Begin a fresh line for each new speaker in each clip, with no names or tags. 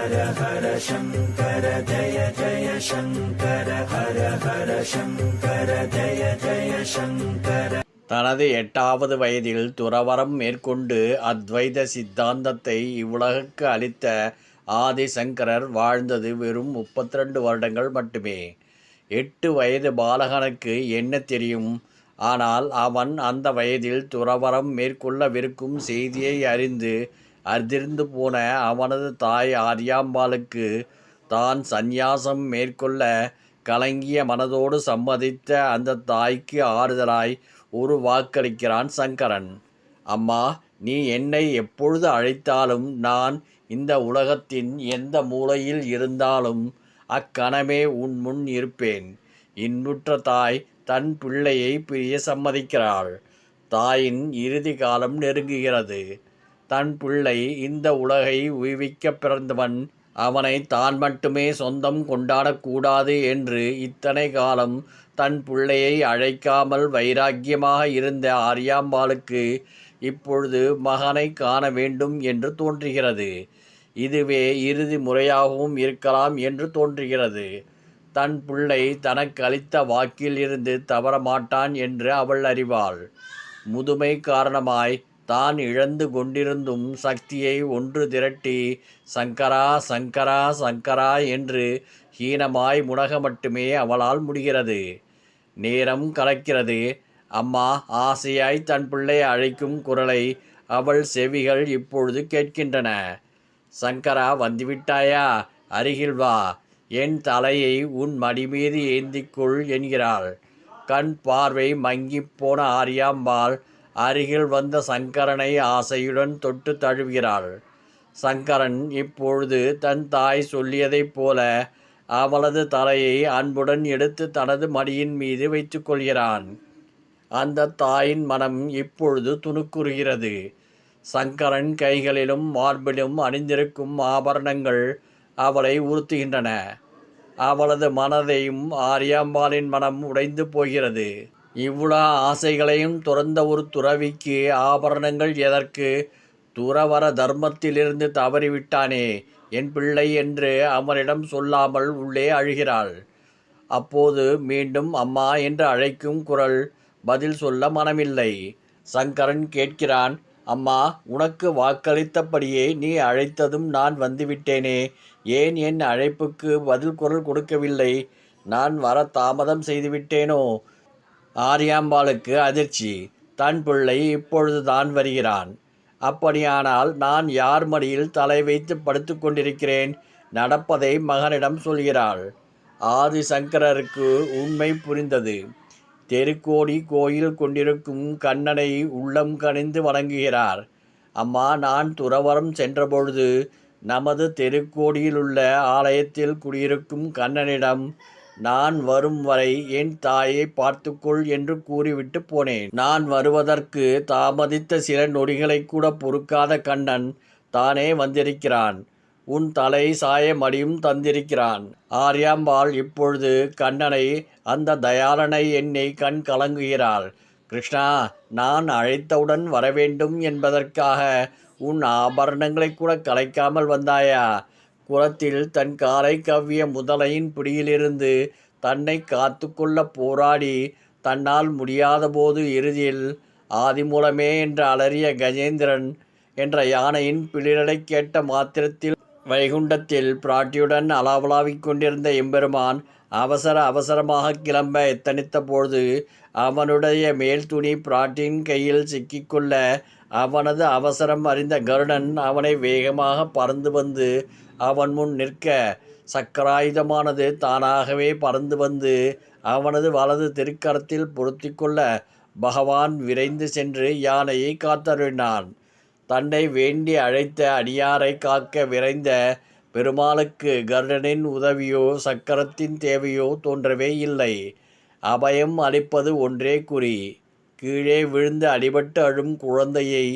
ஹர ஹர சங்கர ஜய ஜய சங்கர ஹர ஹர சங்கர ஜய ஜய சங்கர.
தனது எட்டாவது வயதில் துறவரம் மேற்கொண்டு அத்வைத சித்தாந்தத்தை இவ்வுலகுக்கு அளித்த ஆதிசங்கரர் வாழ்ந்தது வெறும் 32 வருடங்கள் மட்டுமே. எட்டு வயது பாலகனுக்கு என்ன தெரியும்? ஆனால் அவன் அந்த வயதில் துறவரம் மேற்கொள்ளவிருக்கும் செய்தியை அறிந்து அதிர்ந்து போன அவனது தாய் ஆரியாம்பாளுக்கு தான் சந்நியாசம் மேற்கொள்ள கலங்கிய மனதோடு சம்மதித்த அந்த தாய்க்கு ஆறுதலாய் ஒரு வாக்களிக்கிறான் சங்கரன். அம்மா நீ என்னை எப்பொழுது அழைத்தாலும் நான் இந்த உலகத்தின் எந்த மூலையில் இருந்தாலும் அக்கணமே உன் முன் இருப்பேன். இன்புற்ற தாய் தன் பிள்ளையை பிரிய சம்மதிக்கிறாள். தாயின் இறுதி காலம் நெருங்குகிறது. தன் பிள்ளை இந்த உலகை உய்விக்க பிறந்தவன் அவனை தான் மட்டுமே சொந்தம் கொண்டாடக்கூடாது என்று இத்தனை காலம் தன் பிள்ளையை அழைக்காமல் வைராக்கியமாக இருந்த ஆரியாம்பாளுக்கு இப்பொழுது மகனை காண வேண்டும் என்று தோன்றுகிறது. இதுவே இறுதி முறையாகவும் இருக்கலாம் என்று தோன்றுகிறது. தன் பிள்ளை தனக்கு அளித்த வாக்கில் இருந்து தவற மாட்டான் என்று அவள் அறிவாள். முதுமை காரணமாய் தான் இழந்து கொண்டிருந்தும் சக்தியை ஒன்று திரட்டி சங்கரா சங்கரா சங்கரா என்று ஹீனமாய் முனக மட்டுமே அவளால் முடிகிறது. நேரம் கலக்கிறது. அம்மா ஆசையாய் தன் பிள்ளை அழைக்கும் குரலை அவள் செவிகள் இப்பொழுது கேட்கின்றன. சங்கரா வந்துவிட்டாயா? அருகில் வா. என் தலையை உன் மடி மீது ஏந்திக்கொள் என்கிறாள். கண் பார்வை மங்கிப்போன ஆரியாம்பாள் அருகில் வந்த சங்கரனை ஆசையுடன் தொட்டு தழுவுகிறாள். சங்கரன் இப்பொழுது தன் தாய் சொல்லியதைப் போல அவளது தலையை அன்புடன் எடுத்து தனது மடியின் மீது வைத்துக்கொள்கிறான் அந்த தாயின் மனம் இப்பொழுது துணுக்குறுகிறது. சங்கரன் கைகளிலும் மார்பிலும் அணிந்திருக்கும் ஆபரணங்கள் அவளை உறுத்துகின்றன. அவளது மனதையும் ஆரியாம்பாளின் மனம் உடைந்து போகிறது. இவ்வளோ ஆசைகளையும் துறந்த ஒரு துறவிக்கு ஆபரணங்கள் எதற்கு? துறவர தர்மத்திலிருந்து தவறிவிட்டானே என் பிள்ளை என்று அவனிடம் சொல்லாமல் உள்ளே அழுகிறாள். அப்போது மீண்டும் அம்மா என்று அழைக்கும் குரல் பதில் சொல்ல மனமில்லை. சங்கரன் கேட்கிறான் அம்மா உனக்கு வாக்களித்தபடியே நீ அழைத்ததும் நான் வந்துவிட்டேனே. ஏன் என் அழைப்புக்கு பதில் குரல் கொடுக்கவில்லை? நான் வர தாமதம் செய்துவிட்டேனோ? ஆரியாம்பாளுக்கு அதிர்ச்சி. தன் பிள்ளை இப்பொழுது தான் வருகிறான். அப்படியானால் நான் யார் மடியில் தலை வைத்து படுத்து கொண்டிருக்கிறேன்? நடப்பதை மகனிடம் சொல்கிறாள். ஆதிசங்கரருக்கு உண்மை புரிந்தது. தெருக்கோடி கோயில் கொண்டிருக்கும் கண்ணனை உள்ளம் கனிந்து வணங்குகிறார். அம்மா நான் துறவரம் சென்றபொழுது நமது தெருக்கோடியிலுள்ள ஆலயத்தில் குடியிருக்கும் கண்ணனிடம் நான் வரும் வரை என் தாயை பார்த்துக்கொள் என்று கூறிவிட்டு போனேன். நான் வருவதற்கு தாமதித்த சில நொடிகளை கூட பொறுக்காத கண்ணன் தானே வந்திருக்கிறான். உன் தலை சாயமடியும் தந்திருக்கிறான். ஆர்யாம்பாள் இப்பொழுது கண்ணனை அந்த தயாளனை என்னை கண் கலங்குகிறாள். கிருஷ்ணா நான் அழைத்தவுடன் வரவேண்டும் என்பதற்காக உன் ஆபரணங்களை கூட கலைக்காமல் வந்தாயா? குளத்தில் தன் காலை கவ்விய முதலையின் பிடியிலிருந்து தன்னை காத்து கொள்ள போராடி தன்னால் முடியாதபோது இறுதியில் ஆதிமூலமே என்று அலறிய கஜேந்திரன் என்ற யானையின் பிளிரடை கேட்ட மாத்திரத்தில் வைகுண்டத்தில் பிராட்டியுடன் அலாவலாவிக் கொண்டிருந்த எம்பெருமான் அவசர அவசரமாக கிளம்ப எத்தனித்த பொழுது அவனுடைய மேல் துணி பிராட்டியின் கையில் சிக்கிக்கொள்ள அவனது அவசரம் அறிந்த கருடன் அவனை வேகமாக பறந்து வந்து அவன் முன் நிற்க சக்கராயுதமானது தானாகவே பறந்து வந்து அவனது வலது திருக்கரத்தில் பொருத்தி கொள்ள பகவான் விரைந்து சென்று யானையை காத்தருளினான். தன்னை வேண்டி அழைத்த அடியாரை காக்க விரைந்த பெருமாளுக்கு கருடனின் உதவியோ சக்கரத்தின் தேவையோ தோன்றவே இல்லை. அபயம் அளிப்பது ஒன்றே குறி. கீழே விழுந்து அடிபட்டு அழும் குழந்தையை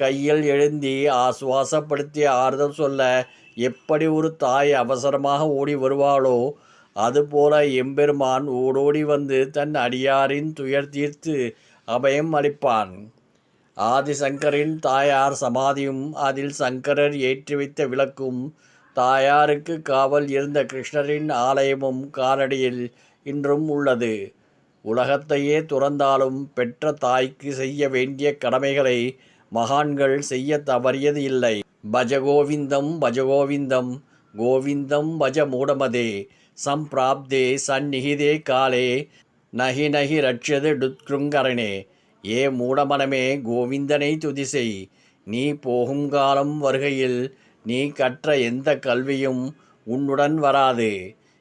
கையில் எழுந்தி ஆசுவாசப்படுத்தி ஆறுதல் சொல்ல எப்படி ஒரு தாய் அவசரமாக ஓடி வருவாளோ அதுபோல எம்பெருமான் ஓடோடி வந்து தன் அடியாரின் துயர் தீர்த்து அபயம் அளிப்பான். ஆதிசங்கரின் தாயார் சமாதியும் அதில் சங்கரர் ஏற்றி வைத்த விளக்கும் தாயாருக்கு காவல் இருந்த கிருஷ்ணரின் ஆலயமும் காலடியில் இன்றும் உள்ளது. உலகத்தையே துறந்தாலும் பெற்ற தாய்க்கு செய்ய வேண்டிய கடமைகளை மகான்கள் செய்ய தவறியது இல்லை. பஜகோவிந்தம் பஜகோவிந்தம் கோவிந்தம் பஜ மூடமதே சம்பிராப்தே சந்நிகிதே காலே நகி நகி ரட்சது டுத்ருங்கரணே ஏ மூடமனமே கோவிந்தனை துதிசெய் நீ போகும் காலம் வருகையில் நீ கற்ற எந்த கல்வியும் உன்னுடன் வராது.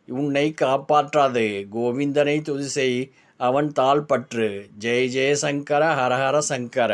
உன்னை காப்பாற்றாது கோவிந்தனை துதிசெய் அவன் தாழ்பற்று. ஜெய ஜெயசங்கர ஹரஹர சங்கர.